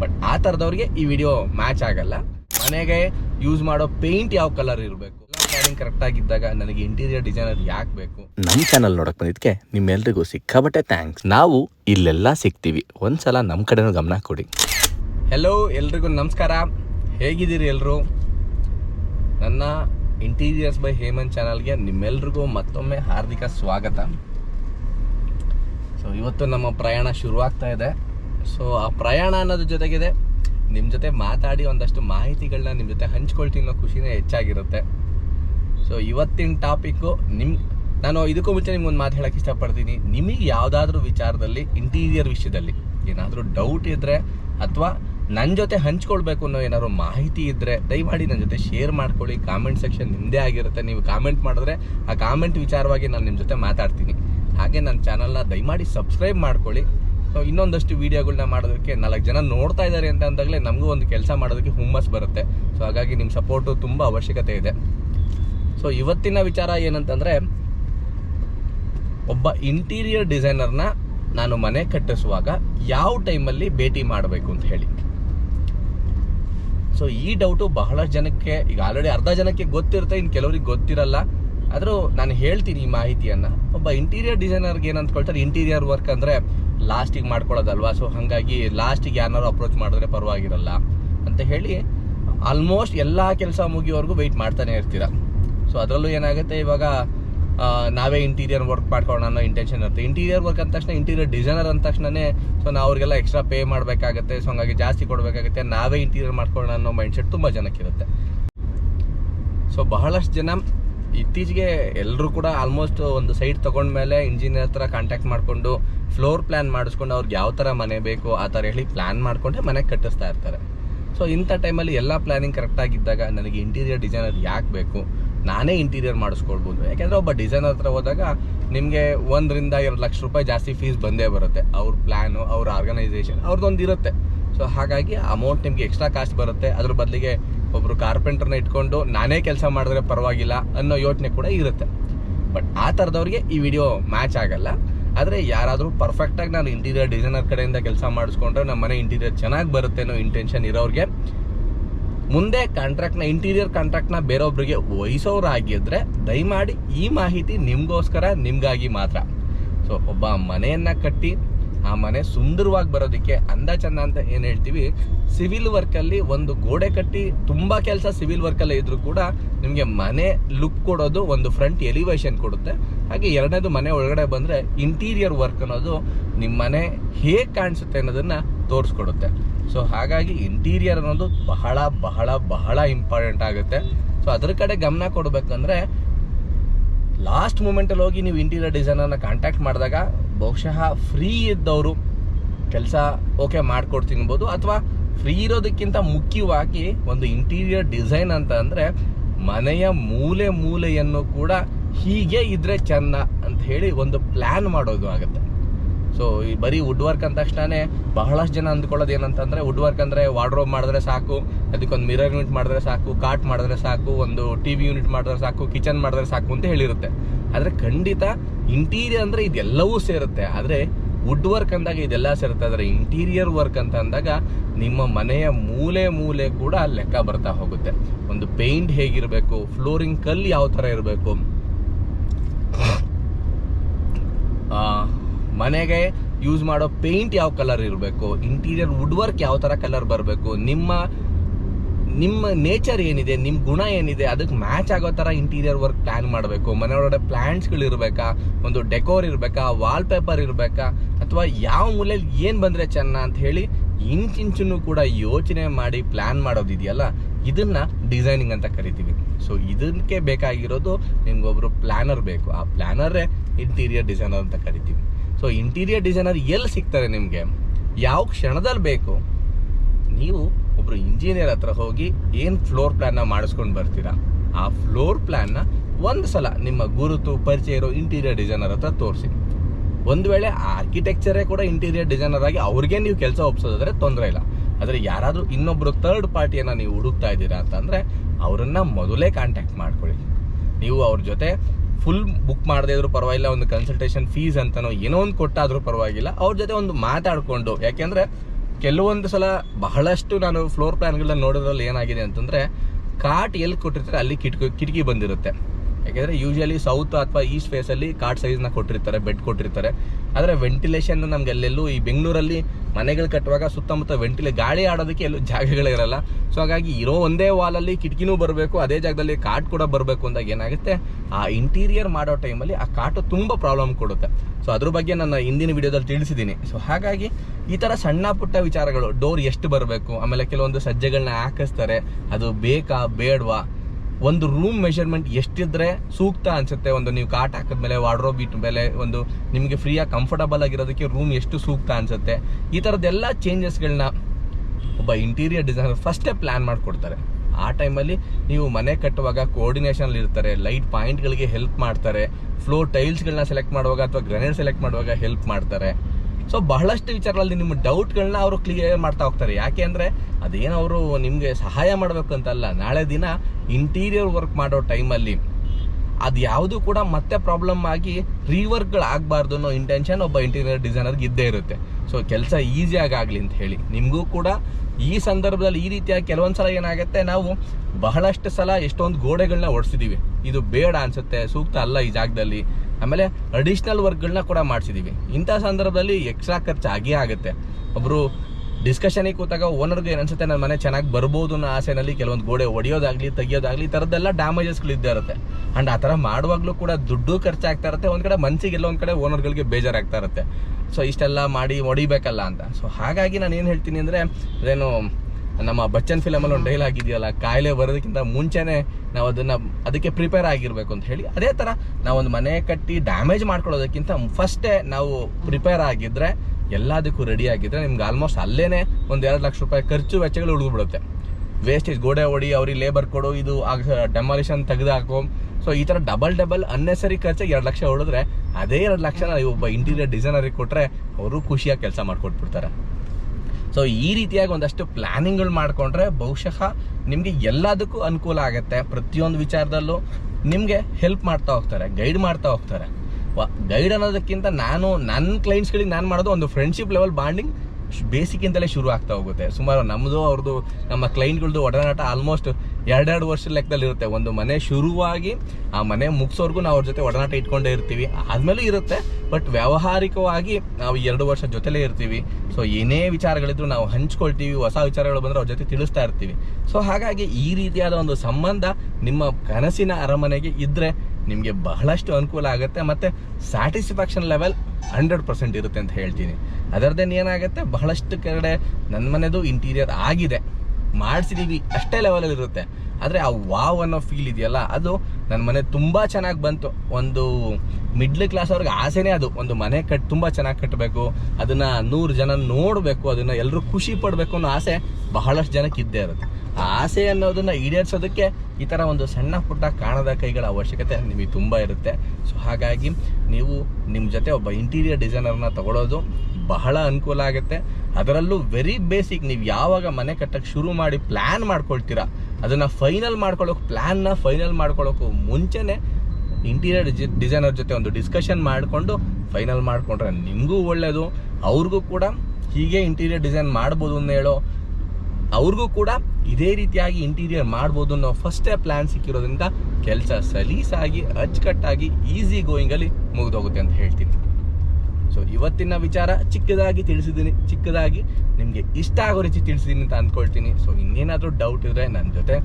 But ಆ ಥರದವ್ರಿಗೆ ಈ video match ಆಗಲ್ಲ. ಮನೆಗೆ ಯೂಸ್ ಮಾಡೋ ಪೇಂಟ್ ಯಾವ ಕಲರ್ ಇರಬೇಕು? ಕರೆಕ್ಟ್ ಆಗಿದ್ದಾಗ ನನಗೆ ಇಂಟೀರಿಯರ್ ಡಿಸೈನರ್ ಯಾಕೆ ಬೇಕು? ನಮ್ಮ ಚಾನಲ್ ನೋಡಕ್ ಬಂದಿದ್ಕೆ ನಿಮ್ಮೆಲ್ರಿಗೂ ಸಿಕ್ಕಾಬಟ್ಟೆ ಥ್ಯಾಂಕ್ಸ್ ನಾವು ಇಲ್ಲೆಲ್ಲ ಸಿಗ್ತೀವಿ. ಒಂದ್ಸಲ ನಮ್ಮ ಕಡೆನೂ ಗಮನ ಕೊಡಿ. ಹೆಲೋ ಎಲ್ರಿಗೂ ನಮಸ್ಕಾರ. ಹೇಗಿದ್ದೀರಿ ಎಲ್ಲರೂ ನನ್ನ ಇಂಟೀರಿಯರ್ಸ್ ಬೈ ಹೇಮಂತ್ ಚಾನಲ್ಗೆ ನಿಮ್ಮೆಲ್ರಿಗೂ ಮತ್ತೊಮ್ಮೆ ಹಾರ್ದಿಕ ಸ್ವಾಗತ. ಸೊ ಇವತ್ತು ನಮ್ಮ ಪ್ರಯಾಣ ಶುರುವಾಗ್ತಾ ಇದೆ. ಸೊ ಆ ಪ್ರಯಾಣ ಅನ್ನೋದ್ರ ಜೊತೆಗಿದೆ. ನಿಮ್ಮ ಜೊತೆ ಮಾತಾಡಿ ಒಂದಷ್ಟು ಮಾಹಿತಿಗಳನ್ನ ನಿಮ್ಮ ಜೊತೆ ಹಂಚ್ಕೊಳ್ತೀನಿ ಅನ್ನೋ ಖುಷಿನೇ ಹೆಚ್ಚಾಗಿರುತ್ತೆ. ಸೊ ಇವತ್ತಿನ ಟಾಪಿಕ್ಕು ನಿಮ್ಮ ನಾನು ಇದಕ್ಕೂ ಮುಂಚೆ ನಿಮ್ಗೆ ಒಂದು ಮಾತು ಹೇಳೋಕ್ಕೆ ಇಷ್ಟಪಡ್ತೀನಿ. ನಿಮಗೆ ಯಾವುದಾದ್ರೂ ವಿಚಾರದಲ್ಲಿ ಇಂಟೀರಿಯರ್ ವಿಷಯದಲ್ಲಿ ಏನಾದರೂ ಡೌಟ್ ಇದ್ದರೆ ಅಥವಾ ನನ್ನ ಜೊತೆ ಹಂಚ್ಕೊಳ್ಬೇಕು ಅನ್ನೋ ಏನಾದ್ರು ಮಾಹಿತಿ ಇದ್ದರೆ ದಯಮಾಡಿ ನನ್ನ ಜೊತೆ ಶೇರ್ ಮಾಡ್ಕೊಳ್ಳಿ. ಕಾಮೆಂಟ್ ಸೆಕ್ಷನ್ ನಿಮ್ಮದೇ ಆಗಿರುತ್ತೆ. ನೀವು ಕಾಮೆಂಟ್ ಮಾಡಿದ್ರೆ ಆ ಕಾಮೆಂಟ್ ವಿಚಾರವಾಗಿ ನಾನು ನಿಮ್ಮ ಜೊತೆ ಮಾತಾಡ್ತೀನಿ. ಹಾಗೆ ನನ್ನ ಚಾನಲ್ನ ದಯಮಾಡಿ ಸಬ್ಸ್ಕ್ರೈಬ್ ಮಾಡ್ಕೊಳ್ಳಿ. ಸೊ ಇನ್ನೊಂದಷ್ಟು ವೀಡಿಯೋಗಳನ್ನ ಮಾಡೋದಕ್ಕೆ ನಾಲ್ಕು ಜನ ನೋಡ್ತಾ ಇದ್ದಾರೆ ಅಂತ ಅಂದಾಗಲೇ ನಮಗೂ ಒಂದು ಕೆಲಸ ಮಾಡೋದಕ್ಕೆ ಹುಮ್ಮಸ್ ಬರುತ್ತೆ. ಸೊ ಹಾಗಾಗಿ ನಿಮ್ಮ ಸಪೋರ್ಟು ತುಂಬ ಅವಶ್ಯಕತೆ ಇದೆ. ಸೊ ಇವತ್ತಿನ ವಿಚಾರ ಏನಂತಂದರೆ, ಒಬ್ಬ ಇಂಟೀರಿಯರ್ ಡಿಸೈನರ್ನ ನಾನು ಮನೆ ಕಟ್ಟಿಸುವಾಗ ಯಾವ ಟೈಮಲ್ಲಿ ಭೇಟಿ ಮಾಡಬೇಕು ಅಂತ ಹೇಳಿ. ಸೊ ಈ ಡೌಟು ಬಹಳ ಜನಕ್ಕೆ, ಈಗ ಆಲ್ರೆಡಿ ಅರ್ಧ ಜನಕ್ಕೆ ಗೊತ್ತಿರುತ್ತೆ, ಇನ್ನು ಕೆಲವ್ರಿಗೆ ಗೊತ್ತಿರಲ್ಲ. ಆದರೂ ನಾನು ಹೇಳ್ತೀನಿ ಈ ಮಾಹಿತಿಯನ್ನು. ಒಬ್ಬ ಇಂಟೀರಿಯರ್ ಡಿಸೈನರ್ಗೆ ಏನು ಅಂದ್ಕೊಳ್ತಾರೆ ಇಂಟೀರಿಯರ್ ವರ್ಕ್ ಅಂದರೆ ಲಾಸ್ಟಿಗೆ ಮಾಡ್ಕೊಳ್ಳೋದಲ್ವಾ? ಸೊ ಹಾಗಾಗಿ ಲಾಸ್ಟಿಗೆ ಯಾರು ಅಪ್ರೋಚ್ ಮಾಡಿದ್ರೆ ಪರವಾಗಿರಲ್ಲ ಅಂತ ಹೇಳಿ ಆಲ್ಮೋಸ್ಟ್ ಎಲ್ಲ ಕೆಲಸ ಮುಗಿಯೋವರೆಗೂ ವೆಯ್ಟ್ ಮಾಡ್ತಾನೆ ಇರ್ತೀರ. ಸೊ ಅದರಲ್ಲೂ ಏನಾಗುತ್ತೆ ಇವಾಗ ನಾವೇ ಇಂಟೀರಿಯರ್ ವರ್ಕ್ ಮಾಡ್ಕೊಳ್ಳೋಣ ಅನ್ನೋ ಇಂಟೆನ್ಷನ್ ಇರುತ್ತೆ. ಇಂಟೀರಿಯರ್ ವರ್ಕ್ ಅಂದ ತಕ್ಷಣ ಇಂಟೀರಿಯರ್ ಡಿಸೈನರ್ ಅಂದ ತಕ್ಷಣನೇ ಸೊ ನಾವು ಅವ್ರಿಗೆಲ್ಲ ಎಕ್ಸ್ಟ್ರಾ ಪೇ ಮಾಡಬೇಕಾಗತ್ತೆ. ಸೊ ಹಂಗಾಗಿ ಜಾಸ್ತಿ ಕೊಡಬೇಕಾಗುತ್ತೆ. ನಾವೇ ಇಂಟೀರಿಯರ್ ಮಾಡ್ಕೊಳ್ಳೋಣ ಅನ್ನೋ ಮೈಂಡ್ಸೆಟ್ ತುಂಬ ಜನಕ್ಕಿರುತ್ತೆ. ಸೊ ಬಹಳಷ್ಟು ಜನ ಇತ್ತೀಚೆಗೆ ಎಲ್ಲರೂ ಕೂಡ ಆಲ್ಮೋಸ್ಟ್ ಒಂದು ಸೈಟ್ ತಗೊಂಡ್ಮೇಲೆ ಇಂಜಿನಿಯರ್ ಹತ್ರ ಕಾಂಟ್ಯಾಕ್ಟ್ ಮಾಡಿಕೊಂಡು ಫ್ಲೋರ್ ಪ್ಲಾನ್ ಮಾಡಿಸ್ಕೊಂಡು ಅವ್ರಿಗೆ ಯಾವ ಥರ ಮನೆ ಬೇಕು, ಆ ಥರ ಹೇಳಿ ಪ್ಲ್ಯಾನ್ ಮಾಡಿಕೊಂಡೆ ಮನೆ ಕಟ್ಟಿಸ್ತಾ ಇರ್ತಾರೆ. ಸೊ ಇಂಥ ಟೈಮಲ್ಲಿ ಎಲ್ಲ ಪ್ಲಾನಿಂಗ್ ಕರೆಕ್ಟ್ ಆಗಿದ್ದಾಗ ನನಗೆ ಇಂಟೀರಿಯರ್ ಡಿಸೈನರ್ ಯಾಕೆ ಬೇಕು? ನಾನೇ ಇಂಟೀರಿಯರ್ ಮಾಡಿಸ್ಕೊಳ್ಬೋದು. ಯಾಕೆಂದರೆ ಒಬ್ಬ ಡಿಸೈನರ್ ಹತ್ರ ಹೋದಾಗ ನಿಮಗೆ ಒಂದರಿಂದ ಎರಡು ಲಕ್ಷ ರೂಪಾಯಿ ಜಾಸ್ತಿ ಫೀಸ್ ಬಂದೇ ಬರುತ್ತೆ. ಅವ್ರ ಪ್ಲ್ಯಾನು ಅವ್ರ ಆರ್ಗನೈಸೇಷನ್ ಅವ್ರದ್ದೊಂದು ಇರುತ್ತೆ. ಸೊ ಹಾಗಾಗಿ ಅಮೌಂಟ್ ನಿಮಗೆ ಎಕ್ಸ್ಟ್ರಾ ಕಾಸ್ಟ್ ಬರುತ್ತೆ. ಅದ್ರ ಬದಲಿಗೆ ಒಬ್ಬರು ಕಾರ್ಪೆಂಟರ್ನ ಇಟ್ಕೊಂಡು ನಾನೇ ಕೆಲಸ ಮಾಡಿದ್ರೆ ಪರವಾಗಿಲ್ಲ ಅನ್ನೋ ಯೋಚನೆ ಕೂಡ ಇರುತ್ತೆ. ಬಟ್ ಆ ಥರದವ್ರಿಗೆ ಈ ವಿಡಿಯೋ ಮ್ಯಾಚ್ ಆಗಲ್ಲ. ಆದರೆ ಯಾರಾದರೂ ಪರ್ಫೆಕ್ಟಾಗಿ ನಾನು ಇಂಟೀರಿಯರ್ ಡಿಸೈನರ್ ಕಡೆಯಿಂದ ಕೆಲಸ ಮಾಡಿಸ್ಕೊಂಡ್ರೆ ನಮ್ಮ ಮನೆ ಇಂಟೀರಿಯರ್ ಚೆನ್ನಾಗಿ ಬರುತ್ತೆ ಅನ್ನೋ ಇಂಟೆನ್ಷನ್ ಇರೋರಿಗೆ, ಮುಂದೆ ಕಾಂಟ್ರಾಕ್ಟ್ನ ಇಂಟೀರಿಯರ್ ಕಾಂಟ್ರಾಕ್ಟ್ನ ಬೇರೊಬ್ಬರಿಗೆ ವಹಿಸೋರಾಗಿದ್ದರೆ ದಯಮಾಡಿ ಈ ಮಾಹಿತಿ ನಿಮಗೋಸ್ಕರ, ನಿಮಗಾಗಿ ಮಾತ್ರ. ಸೊ ಒಬ್ಬ ಮನೆಯನ್ನು ಕಟ್ಟಿ ಆ ಮನೆ ಸುಂದರವಾಗಿ ಬರೋದಕ್ಕೆ ಅಂದ ಚಂದ ಅಂತ ಏನು ಹೇಳ್ತೀವಿ ಸಿವಿಲ್ ವರ್ಕಲ್ಲಿ ಒಂದು ಗೋಡೆ ಕಟ್ಟಿ ತುಂಬ ಕೆಲಸ ಸಿವಿಲ್ ವರ್ಕಲ್ಲೇ ಇದ್ರೂ ಕೂಡ ನಿಮಗೆ ಮನೆ ಲುಕ್ ಕೊಡೋದು ಒಂದು ಫ್ರಂಟ್ ಎಲಿವೇಶನ್ ಕೊಡುತ್ತೆ. ಹಾಗೆ ಎರಡನೇದು ಮನೆ ಒಳಗಡೆ ಬಂದರೆ ಇಂಟೀರಿಯರ್ ವರ್ಕ್ ಅನ್ನೋದು ನಿಮ್ಮ ಮನೆ ಹೇಗೆ ಕಾಣಿಸುತ್ತೆ ಅನ್ನೋದನ್ನ ತೋರಿಸ್ಕೊಡುತ್ತೆ. ಸೊ ಹಾಗಾಗಿ ಇಂಟೀರಿಯರ್ ಅನ್ನೋದು ಬಹಳ ಬಹಳ ಬಹಳ ಇಂಪಾರ್ಟೆಂಟ್ ಆಗುತ್ತೆ. ಸೊ ಅದ್ರ ಕಡೆ ಗಮನ ಕೊಡಬೇಕಂದ್ರೆ ಲಾಸ್ಟ್ ಮೂಮೆಂಟಲ್ಲಿ ಹೋಗಿ ನೀವು ಇಂಟೀರಿಯರ್ ಡಿಸೈನರ್ನ ಕಾಂಟ್ಯಾಕ್ಟ್ ಮಾಡಿದಾಗ ಬಹುಶಃ ಫ್ರೀ ಇದ್ದವರು ಕೆಲಸ ಓಕೆ ಮಾಡ್ಕೊಡ್ತೀನಿ ಅನ್ಬೋದು ಅಥವಾ ಫ್ರೀ ಇರೋದಕ್ಕಿಂತ ಮುಖ್ಯವಾಗಿ ಒಂದು ಇಂಟೀರಿಯರ್ ಡಿಸೈನ್ ಅಂತ ಅಂದರೆ ಮನೆಯ ಮೂಲೆ ಮೂಲೆಯನ್ನು ಕೂಡ ಹೀಗೆ ಇದ್ರೆ ಚೆನ್ನ ಅಂತ ಹೇಳಿ ಒಂದು ಪ್ಲ್ಯಾನ್ ಮಾಡೋದು ಆಗುತ್ತೆ. ಸೊ ಈ ಬರೀ ವುಡ್ ವರ್ಕ್ ಅಂದ ತಕ್ಷಣನೇ ಬಹಳಷ್ಟು ಜನ ಅಂದ್ಕೊಳ್ಳೋದು ಏನಂತಂದರೆ ವುಡ್ ವರ್ಕ್ ಅಂದರೆ ವಾರ್ಡ್ರೋಬ್ ಮಾಡಿದ್ರೆ ಸಾಕು, ಅದಕ್ಕೊಂದು ಮಿರರ್ ಯೂನಿಟ್ ಮಾಡಿದ್ರೆ ಸಾಕು ಕಾಟ್ ಮಾಡಿದ್ರೆ ಸಾಕು, ಒಂದು ಟಿ ವಿ ಯೂನಿಟ್ ಮಾಡಿದ್ರೆ ಸಾಕು ಕಿಚನ್ ಮಾಡಿದ್ರೆ ಸಾಕು ಅಂತ ಹೇಳಿರುತ್ತೆ. ಆದರೆ ಖಂಡಿತ ಇಂಟೀರಿಯರ್ ಅಂದ್ರೆ ಇದೆಲ್ಲವೂ ಸೇರುತ್ತೆ. ಆದರೆ ವುಡ್ ವರ್ಕ್ ಅಂದಾಗ ಇದೆಲ್ಲ ಸೇರುತ್ತೆ. ಆದರೆ ಇಂಟೀರಿಯರ್ ವರ್ಕ್ ಅಂತ ಅಂದಾಗ ನಿಮ್ಮ ಮನೆಯ ಮೂಲೆ ಮೂಲೆ ಕೂಡ ಲೆಕ್ಕ ಬರ್ತಾ ಹೋಗುತ್ತೆ. ಒಂದು ಪೇಂಟ್ ಹೇಗಿರಬೇಕು ಫ್ಲೋರಿಂಗ್ ಕಲ್ ಯಾವ ಥರ ಇರಬೇಕು? ಮನೆಗೆ ಯೂಸ್ ಮಾಡೋ ಪೇಂಟ್ ಯಾವ ಕಲರ್ ಇರಬೇಕು? ಇಂಟೀರಿಯರ್ ವುಡ್ ವರ್ಕ್ ಯಾವ ಥರ ಕಲರ್ ಬರಬೇಕು? ನಿಮ್ಮ ನಿಮ್ಮ ನೇಚರ್ ಏನಿದೆ ನಿಮ್ಮ ಗುಣ ಏನಿದೆ ಅದಕ್ಕೆ ಮ್ಯಾಚ್ ಆಗೋ ಥರ ಇಂಟೀರಿಯರ್ ವರ್ಕ್ ಪ್ಲ್ಯಾನ್ ಮಾಡಬೇಕು. ಮನೆ ಒಳಗಡೆ ಪ್ಲ್ಯಾಂಟ್ಸ್ಗಳು ಇರಬೇಕಾ, ಒಂದು ಡೆಕೋರ್ ಇರಬೇಕಾ ವಾಲ್ ಪೇಪರ್ ಇರಬೇಕಾ, ಅಥವಾ ಯಾವ ಮೂಲೆಯಲ್ಲಿ ಏನು ಬಂದರೆ ಚೆನ್ನ ಅಂತ ಹೇಳಿ ಇಂಚಿಂಚನ್ನು ಕೂಡ ಯೋಚನೆ ಮಾಡಿ ಪ್ಲ್ಯಾನ್ ಮಾಡೋದಿದೆಯಲ್ಲ, ಇದನ್ನು ಡಿಸೈನಿಂಗ್ ಅಂತ ಕರಿತೀವಿ. ಸೊ ಇದಕ್ಕೆ ಬೇಕಾಗಿರೋದು ನಿಮ್ಗೊಬ್ರು ಪ್ಲ್ಯಾನರ್ ಬೇಕು. ಆ ಪ್ಲ್ಯಾನರೇ ಇಂಟೀರಿಯರ್ ಡಿಸೈನರ್ ಅಂತ ಕರಿತೀವಿ. ಸೊ ಇಂಟೀರಿಯರ್ ಡಿಸೈನರ್ ಎಲ್ಲಿ ಸಿಗ್ತಾರೆ ನಿಮಗೆ? ಯಾವ ಕ್ಷಣದಲ್ಲಿ ಬೇಕು? ನೀವು ಒಬ್ರು ಇಂಜಿನಿಯರ್ ಹತ್ರ ಹೋಗಿ ಏನು ಫ್ಲೋರ್ ಪ್ಲಾನ್ನ ಮಾಡಿಸ್ಕೊಂಡು ಬರ್ತೀರಾ? ಆ ಫ್ಲೋರ್ ಪ್ಲಾನ್ನ ಒಂದು ಸಲ ನಿಮ್ಮ ಗುರುತು ಪರಿಚಯ ಇರೋ ಇಂಟೀರಿಯರ್ ಡಿಸೈನರ್ ಹತ್ರ ತೋರಿಸಿ. ಒಂದು ವೇಳೆ ಆರ್ಕಿಟೆಕ್ಚರೇ ಕೂಡ ಇಂಟೀರಿಯರ್ ಡಿಸೈನರ್ ಆಗಿ ಅವ್ರಿಗೆ ನೀವು ಕೆಲಸ ಒಪ್ಸೋದಾದ್ರೆ ತೊಂದರೆ ಇಲ್ಲ. ಆದರೆ ಯಾರಾದರೂ ಇನ್ನೊಬ್ರು ಥರ್ಡ್ ಪಾರ್ಟಿಯನ್ನು ನೀವು ಹುಡುಕ್ತಾ ಇದ್ದೀರಾ ಅಂತಂದ್ರೆ ಅವರನ್ನು ಮೊದಲೇ ಕಾಂಟ್ಯಾಕ್ಟ್ ಮಾಡ್ಕೊಳ್ಳಿ. ನೀವು ಅವ್ರ ಜೊತೆ ಫುಲ್ ಬುಕ್ ಮಾಡದೇ ಇದ್ರೂ ಪರವಾಗಿಲ್ಲ, ಒಂದು ಕನ್ಸಲ್ಟೇಷನ್ ಫೀಸ್ ಅಂತನೋ ಏನೋ ಒಂದು ಕೊಟ್ಟಾದರೂ ಪರವಾಗಿಲ್ಲ, ಅವ್ರ ಜೊತೆ ಒಂದು ಮಾತಾಡ್ಕೊಂಡು, ಯಾಕೆಂದ್ರೆ ಕೆಲವೊಂದು ಸಲ ಬಹಳಷ್ಟು ನಾನು ಫ್ಲೋರ್ ಪ್ಲಾನ್ಗಳನ್ನ ನೋಡೋದ್ರಲ್ಲಿ ಏನಾಗಿದೆ ಅಂತಂದರೆ, ಕಾಟ್ ಎಲ್ಲಿ ಕೊಟ್ಟಿರ್ತಾರೆ ಅಲ್ಲಿ ಕಿಟಕಿ ಕಿಟಕಿ ಬಂದಿರುತ್ತೆ. ಯಾಕೆಂದ್ರೆ ಯೂಶಲಿ ಸೌತ್ ಅಥವಾ ಈಸ್ಟ್ ಫೇಸ್ ಅಲ್ಲಿ ಕಾಟ್ ಸೈಜ್ನ ಕೊಟ್ಟಿರ್ತಾರೆ ಬೆಡ್ ಕೊಟ್ಟಿರ್ತಾರೆ. ಆದರೆ ವೆಂಟಿಲೇಷನ್ ನಮ್ಗೆ ಎಲ್ಲೆಲ್ಲೂ ಈ ಬೆಂಗಳೂರಲ್ಲಿ ಮನೆಗಳು ಕಟ್ಟುವಾಗ ಸುತ್ತಮುತ್ತ ವೆಂಟಿಲೇ ಗಾಳಿ ಆಡೋದಕ್ಕೆ ಎಲ್ಲೂ ಜಾಗಗಳಿರಲ್ಲ ಸೊ ಹಾಗಾಗಿ ಇರೋ ಒಂದೇ ವಾಲಲ್ಲಿ ಕಿಟಕಿನೂ ಬರಬೇಕು, ಅದೇ ಜಾಗದಲ್ಲಿ ಕಾಟ್ ಕೂಡ ಬರಬೇಕು ಅಂದಾಗ ಏನಾಗುತ್ತೆ? ಆ ಇಂಟೀರಿಯರ್ ಮಾಡೋ ಟೈಮಲ್ಲಿ ಆ ಕಾಟು ತುಂಬ ಪ್ರಾಬ್ಲಮ್ ಕೊಡುತ್ತೆ. ಸೊ ಅದ್ರ ಬಗ್ಗೆ ನನ್ನ ಹಿಂದಿನ ವಿಡಿಯೋದಲ್ಲಿ ತಿಳಿಸಿದ್ದೀನಿ. ಸೊ ಹಾಗಾಗಿ ಈ ಥರ ಸಣ್ಣ ಪುಟ್ಟ ವಿಚಾರಗಳು ಡೋರ್ ಎಷ್ಟು ಬರಬೇಕು, ಆಮೇಲೆ ಕೆಲವೊಂದು ಸಜ್ಜೆಗಳನ್ನ ಹಾಕಿಸ್ತಾರೆ, ಅದು ಬೇಕಾ, ಬೇಡವಾ ಒಂದು ರೂಮ್ ಮೆಷರ್ಮೆಂಟ್ ಎಷ್ಟಿದ್ರೆ ಸೂಕ್ತ ಅನ್ಸುತ್ತೆ? ಒಂದು ನೀವು ಕಾಟ್ ಹಾಕಿದ್ಮೇಲೆ ವಾರ್ಡ್ರೋಬ್ ಇಟ್ಟ ಮೇಲೆ, ಒಂದು ನಿಮಗೆ ಫ್ರೀಯಾಗಿ ಕಂಫರ್ಟಬಲ್ ಆಗಿರೋದಕ್ಕೆ ರೂಮ್ ಎಷ್ಟು ಸೂಕ್ತ ಅನ್ಸುತ್ತೆ? ಈ ಥರದ್ದೆಲ್ಲ ಚೇಂಜಸ್ಗಳನ್ನ ಒಬ್ಬ ಇಂಟೀರಿಯರ್ ಡಿಸೈನರ್ ಫಸ್ಟೇ ಪ್ಲ್ಯಾನ್ ಮಾಡಿಕೊಡ್ತಾರೆ. ಆ ಟೈಮಲ್ಲಿ ನೀವು ಮನೆ ಕಟ್ಟುವಾಗ ಕೋಆರ್ಡಿನೇಷನ್ ಇರ್ತಾರೆ ಲೈಟ್ ಪಾಯಿಂಟ್ಗಳಿಗೆ ಹೆಲ್ಪ್ ಮಾಡ್ತಾರೆ ಫ್ಲೋರ್ ಟೈಲ್ಸ್ಗಳನ್ನ ಸೆಲೆಕ್ಟ್ ಮಾಡುವಾಗ ಅಥವಾ ಗ್ರೆನೇಡ್ ಸೆಲೆಕ್ಟ್ ಮಾಡುವಾಗ ಹೆಲ್ಪ್ ಮಾಡ್ತಾರೆ. ಸೊ ಬಹಳಷ್ಟು ವಿಚಾರಗಳಲ್ಲಿ ನಿಮ್ಮ ಡೌಟ್ಗಳನ್ನ ಅವರು ಕ್ಲಿಯರ್ ಮಾಡ್ತಾ ಹೋಗ್ತಾರೆ. ಯಾಕೆ ಅಂದರೆ ಅವರು ನಿಮಗೆ ಸಹಾಯ ಮಾಡಬೇಕು ಅಂತಲ್ಲ. ನಾಳೆ ದಿನ ಇಂಟೀರಿಯರ್ ವರ್ಕ್ ಮಾಡೋ ಟೈಮಲ್ಲಿ ಅದು ಯಾವುದು ಕೂಡ ಮತ್ತೆ ಪ್ರಾಬ್ಲಮ್ ಆಗಿ ರೀವರ್ಕ್ಗಳು ಆಗಬಾರ್ದು ಅನ್ನೋ ಇಂಟೆನ್ಷನ್ ಒಬ್ಬ ಇಂಟೀರಿಯರ್ ಡಿಸೈನರ್ಗೆ ಇದ್ದೇ ಇರುತ್ತೆ. ಸೊ ಕೆಲಸ ಈಸಿಯಾಗಿ ಆಗಲಿ ಅಂತ ಹೇಳಿ. ನಿಮಗೂ ಕೂಡ ಈ ಸಂದರ್ಭದಲ್ಲಿ ಈ ರೀತಿಯಾಗಿ ಕೆಲವೊಂದು ಸಲ ಏನಾಗುತ್ತೆ, ನಾವು ಬಹಳಷ್ಟು ಸಲ ಎಷ್ಟೊಂದು ಗೋಡೆಗಳನ್ನ ಓಡಿಸಿದ್ದೀವಿ ಇದು ಬೇಡ ಅನ್ಸುತ್ತೆ, ಸೂಕ್ತ ಅಲ್ಲ ಈ ಜಾಗದಲ್ಲಿ. ಆಮೇಲೆ ಅಡಿಷ್ನಲ್ ವರ್ಕ್ಗಳನ್ನ ಕೂಡ ಮಾಡಿಸಿದೀವಿ. ಇಂಥ ಸಂದರ್ಭದಲ್ಲಿ ಎಕ್ಸ್ಟ್ರಾ ಖರ್ಚು ಆಗೇ ಆಗುತ್ತೆ. ಒಬ್ಬರು ಡಿಸ್ಕಷನಿಗೆ ಕೂತಾಗ ಓನರ್ಗೆ ಏನನ್ಸುತ್ತೆ ನನ್ನ ಮನೆ ಚೆನ್ನಾಗಿ ಬರ್ಬೋದು ಅನ್ನೋ ಆಸೆನಲ್ಲಿ ಕೆಲವೊಂದು ಗೋಡೆ ಒಡೆಯೋದಾಗಲಿ, ತೆಗಿಯೋದಾಗಲಿ, ಈ ಥರದ್ದೆಲ್ಲ ಡ್ಯಾಮೇಜಸ್ಗಳು ಇದ್ದೇ ಇರುತ್ತೆ. ಅಂಡ್ ಆ ಥರ ಮಾಡುವಾಗಲೂ ಕೂಡ ದುಡ್ಡು ಖರ್ಚಾಗ್ತಾ ಇರುತ್ತೆ. ಒಂದು ಕಡೆ ಮನಸ್ಸಿಗೆಲ್ಲ ಒಂದು ಕಡೆ ಓನರ್ಗಳಿಗೆ ಬೇಜಾರಾಗ್ತಾ ಇರುತ್ತೆ. ಸೊ ಇಷ್ಟೆಲ್ಲ ಮಾಡಿ ಹೊಡಿಬೇಕಲ್ಲ ಅಂತ. ಸೊ ಹಾಗಾಗಿ ನಾನು ಏನು ಹೇಳ್ತೀನಿ ಅಂದರೆ, ಅದೇನು ನಮ್ಮ ಬಚ್ಚನ್ ಫಿಲಮಲ್ಲಿ ಒಂದು ಡೈಲಾಗ್ ಇದೆಯಲ್ಲ ಕಾಯಿಲೆ ಬರೋದಕ್ಕಿಂತ ಮುಂಚೆನೆ ನಾವು ಅದನ್ನ ಅದಕ್ಕೆ ಪ್ರಿಪೇರ್ ಆಗಿರ್ಬೇಕು ಅಂತ ಹೇಳಿ, ಅದೇ ಥರ ನಾವೊಂದು ಮನೆ ಕಟ್ಟಿ ಡ್ಯಾಮೇಜ್ ಮಾಡ್ಕೊಳ್ಳೋದಕ್ಕಿಂತ ಫಸ್ಟೇ ನಾವು ಪ್ರಿಪೇರ್ ಆಗಿದ್ರೆ ಎಲ್ಲದಕ್ಕೂ ರೆಡಿ ಆಗಿದ್ರೆ ನಿಮ್ಗೆ ಆಲ್ಮೋಸ್ಟ್ ಅಲ್ಲೇನೆ ಒಂದು ಎರಡು ಲಕ್ಷ ರೂಪಾಯಿ ಖರ್ಚು ವೆಚ್ಚಗಳು ಉಳಿದ್ಬಿಡುತ್ತೆ. ವೇಸ್ಟೇಜ್ ಗೋಡೆ ಹೊಡಿ, ಅವ್ರಿಗೆ ಲೇಬರ್ ಕೊಡು, ಇದು ಡೆಮಾಲಿಷನ್ ತೆಗೆದು ಹಾಕೋ ಸೊ ಈ ಥರ ಡಬಲ್ ಡಬಲ್ ಅನ್ನೆಸರಿ ಖರ್ಚಿಗೆ ಎರಡು ಲಕ್ಷ ಉಳಿದ್ರೆ ಅದೇ ಎರಡು ಲಕ್ಷನ ಒಬ್ಬ ಇಂಟೀರಿಯರ್ ಡಿಸೈನರಿಗೆ ಕೊಟ್ಟರೆ ಅವರು ಖುಷಿಯಾಗಿ ಕೆಲಸ ಮಾಡಿಕೊಟ್ಬಿಡ್ತಾರೆ. ಸೊ ಈ ರೀತಿಯಾಗಿ ಒಂದಷ್ಟು ಪ್ಲಾನಿಂಗ್ಗಳು ಮಾಡಿಕೊಂಡ್ರೆ ಬಹುಶಃ ನಿಮಗೆ ಎಲ್ಲದಕ್ಕೂ ಅನುಕೂಲ ಆಗುತ್ತೆ. ಪ್ರತಿಯೊಂದು ವಿಚಾರದಲ್ಲೂ ನಿಮಗೆ ಹೆಲ್ಪ್ ಮಾಡ್ತಾ ಹೋಗ್ತಾರೆ ಗೈಡ್ ಮಾಡ್ತಾ ಹೋಗ್ತಾರೆ. ಗೈಡ್ ಅನ್ನೋದಕ್ಕಿಂತ ನಾನು ನನ್ನ ಕ್ಲೈಂಟ್ಸ್ಗಳಿಗೆ ನಾನು ಮಾಡೋದು ಒಂದು ಫ್ರೆಂಡ್ಶಿಪ್ ಲೆವೆಲ್ ಬಾಂಡಿಂಗ್ ಬೇಸಿಕ್ಕಿಂತಲೇ ಶುರು ಆಗ್ತಾ ಹೋಗುತ್ತೆ. ಸುಮಾರು ನಮ್ಮದು ಅವ್ರದ್ದು ನಮ್ಮ ಕ್ಲೈಂಟ್ಗಳದ್ದು ಒಡನಾಟ ಆಲ್ಮೋಸ್ಟ್ ಎರಡೆರಡು ವರ್ಷ ಲೆಕ್ಕದಲ್ಲಿ ಇರುತ್ತೆ. ಒಂದು ಮನೆ ಶುರುವಾಗಿ ಆ ಮನೆ ಮುಗಿಸೋರ್ಗು ನಾವು ಅವ್ರ ಜೊತೆ ಒಡನಾಟ ಇಟ್ಕೊಂಡೇ ಇರ್ತೀವಿ. ಆದ್ಮೇಲೆ ಇರುತ್ತೆ, ಬಟ್ ವ್ಯಾವಹಾರಿಕವಾಗಿ ನಾವು ಎರಡು ವರ್ಷ ಜೊತೆಲೇ ಇರ್ತೀವಿ. ಸೊ ಏನೇ ವಿಚಾರಗಳಿದ್ರು ನಾವು ಹಂಚ್ಕೊಳ್ತೀವಿ, ಹೊಸ ವಿಚಾರಗಳು ಬಂದ್ರೆ ಅವ್ರ ಜೊತೆ ತಿಳಿಸ್ತಾ ಇರ್ತೀವಿ. ಸೊ ಹಾಗಾಗಿ ಈ ರೀತಿಯಾದ ಒಂದು ಸಂಬಂಧ ನಿಮ್ಮ ಕನಸಿನ ಅರಮನೆಗೆ ಇದ್ರೆ ನಿಮಗೆ ಬಹಳಷ್ಟು ಅನುಕೂಲ ಆಗುತ್ತೆ ಮತ್ತೆ ಸ್ಯಾಟಿಸ್ಫ್ಯಾಕ್ಷನ್ ಲೆವೆಲ್ ಹಂಡ್ರೆಡ್ ಪರ್ಸೆಂಟ್ ಇರುತ್ತೆ ಅಂತ ಹೇಳ್ತೀನಿ. ಅದರದ್ದೇನು ಏನಾಗುತ್ತೆ? ಬಹಳಷ್ಟು ಕಡೆ ನನ್ನ ಮನೆದು ಇಂಟೀರಿಯರ್ ಆಗಿದೆ. ಮಾಡಿಸಿದೀವಿ, ಅಷ್ಟೇ ಲೆವೆಲಲ್ಲಿ ಇರುತ್ತೆ. ಆದರೆ ಆ ವಾವ್ ಅನ್ನೋ ಫೀಲ್ ಇದೆಯಲ್ಲ, ಅದು ನನ್ನ ಮನೆ ತುಂಬ ಚೆನ್ನಾಗಿ ಬಂತು. ಒಂದು ಮಿಡ್ಲ್ ಕ್ಲಾಸ್ ಅವ್ರಿಗೆ ಆಸೆನೇ ಅದು. ಒಂದು ಮನೆ ಕಟ್, ತುಂಬ ಚೆನ್ನಾಗಿ ಕಟ್ಟಬೇಕು ಅದನ್ನು ನೂರು ಜನ ನೋಡಬೇಕು, ಅದನ್ನು ಎಲ್ಲರೂ ಖುಷಿ ಪಡಬೇಕು ಅನ್ನೋ ಆಸೆ ಬಹಳಷ್ಟು ಜನಕ್ಕೆ ಇದ್ದೇ ಇರುತ್ತೆ. ಆ ಆಸೆ ಅನ್ನೋದನ್ನು ಈಡೇರಿಸೋದಕ್ಕೆ ಈ ಥರ ಒಂದು ಸಣ್ಣ ಪುಟ್ಟ ಕಾಣದ ಕೈಗಳ ಅವಶ್ಯಕತೆ ನಿಮಗೆ ತುಂಬ ಇರುತ್ತೆ. ಸೊ ಹಾಗಾಗಿ ನೀವು ನಿಮ್ಮ ಜೊತೆ ಒಬ್ಬ ಇಂಟೀರಿಯರ್ ಡಿಸೈನರ್ನ ತಗೊಳ್ಳೋದು ಬಹಳ ಅನುಕೂಲ ಆಗುತ್ತೆ. ಅದರಲ್ಲೂ ವೆರಿ ಬೇಸಿಕ್ ನೀವು ಯಾವಾಗ ಮನೆ ಕಟ್ಟಕ್ಕೆ ಶುರು ಮಾಡಿ ಪ್ಲ್ಯಾನ್ ಮಾಡ್ಕೊಳ್ತೀರಾ, ಅದನ್ನು ಫೈನಲ್ ಮಾಡ್ಕೊಳ್ಳೋಕೆ ಪ್ಲ್ಯಾನ್ನ ಫೈನಲ್ ಮಾಡ್ಕೊಳ್ಳೋಕ್ಕೂ ಮುಂಚೆನೇ ಇಂಟೀರಿಯರ್ ಡಿಸೈನರ್ ಜೊತೆ ಒಂದು ಡಿಸ್ಕಷನ್ ಮಾಡಿಕೊಂಡು ಫೈನಲ್ ಮಾಡಿಕೊಂಡ್ರೆ ನಿಮಗೂ ಒಳ್ಳೆಯದು ಅವ್ರಿಗೂ ಕೂಡ ಹೀಗೆ ಇಂಟೀರಿಯರ್ ಡಿಸೈನ್ ಮಾಡ್ಬೋದು ಅಂತ ಹೇಳೋ, ಅವ್ರಿಗೂ ಕೂಡ ಇದೇ ರೀತಿಯಾಗಿ ಇಂಟೀರಿಯರ್ ಮಾಡ್ಬೋದು ಅನ್ನೋ ಫಸ್ಟೇ ಪ್ಲ್ಯಾನ್ ಸಿಕ್ಕಿರೋದ್ರಿಂದ ಕೆಲಸ ಸಲೀಸಾಗಿ, ಅಚ್ಚುಕಟ್ಟಾಗಿ ಈಸಿ ಗೋಯಿಂಗಲ್ಲಿ ಮುಗಿದೋಗುತ್ತೆ ಅಂತ ಹೇಳ್ತೀನಿ. ಸೊ ಇವತ್ತಿನ ವಿಚಾರ ಚಿಕ್ಕದಾಗಿ ತಿಳಿಸಿದ್ದೀನಿ. ಚಿಕ್ಕದಾಗಿ ನಿಮಗೆ ಇಷ್ಟ ಆಗೋ ರೀತಿ ತಿಳಿಸಿದ್ದೀನಿ ಅಂತ ಅಂದ್ಕೊಳ್ತೀನಿ. ಸೊ ಇನ್ನೇನಾದರೂ ಡೌಟ್ ಇದ್ರೆ ನನ್ನ ಜೊತೆ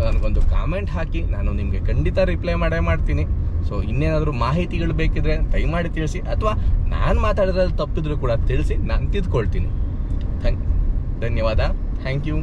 ನನಗೊಂದು ಕಾಮೆಂಟ್ ಹಾಕಿ ನಾನು ನಿಮಗೆ ಖಂಡಿತ ರಿಪ್ಲೈ ಮಾಡೇ ಮಾಡ್ತೀನಿ. ಸೊ ಇನ್ನೇನಾದರೂ ಮಾಹಿತಿಗಳು ಬೇಕಿದ್ರೆ ದಯಮಾಡಿ ತಿಳಿಸಿ ಅಥವಾ ನಾನು ಮಾತಾಡೋದ್ರಲ್ಲಿ ತಪ್ಪಿದ್ರು ಕೂಡ ತಿಳಿಸಿ ನಾನು ತಿದ್ಕೊಳ್ತೀನಿ. ಥ್ಯಾಂಕ್, ಧನ್ಯವಾದ. Thank you